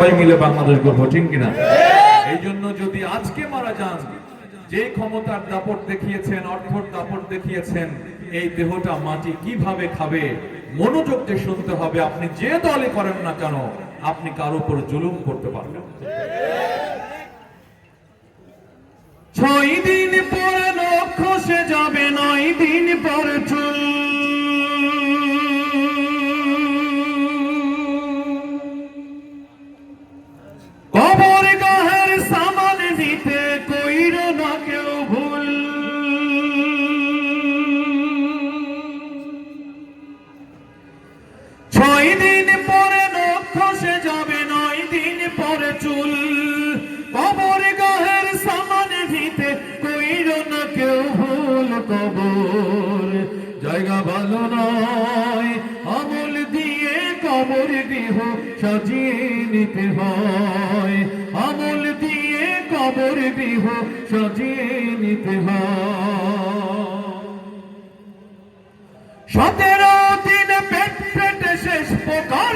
সবাই মিলে বাংলাদেশ গর্ব ঠিক কিনা? এই জন্য যদি আজকে মারা যান, যে ক্ষমতার দাপট দেখিয়েছেন, অর্থর দাপট দেখিয়েছেন, এই দেহটা মাটি কীভাবে খাবে? মনোযোগ দিয়ে শুনতে হবে, আপনি যে দলে করেন না কেন, আপনি কারও উপর জুলুম করতে পারবেন ছয় দিন পরে কবর। জায়গা ভালো নয়, আমল দিয়ে কবর দেহ সাজিয়ে নিতে হয়। আমল দিয়ে কবর দেহ সাজিয়ে নিতে হয়। সতেরো দিন পেট পেটে শেষ প্রকার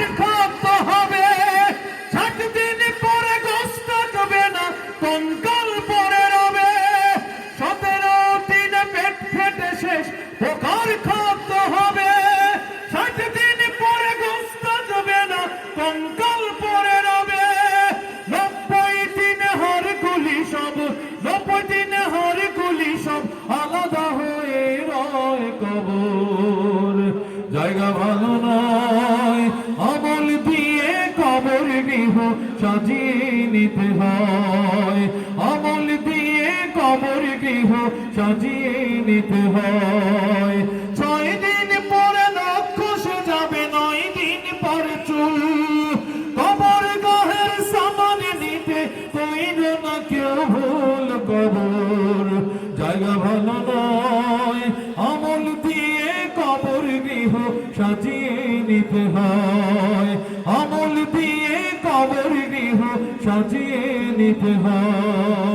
জায়গা ভালো নয়। আমল দিয়ে কবর গৃহ সাজিয়ে নিতে হয়। আমল দিয়ে কবর গৃহ সাজিয়ে নিতে হয়। ছয় দিন পরে লক্ষ যাবে, নয় দিন পরে চুল। কবর গহের সামান নিতে কইর না কেউ। গৃহ সাজিয়ে নিতে হয়। আমল দিয়ে কবর গৃহ সাজিয়ে নিতে হয়।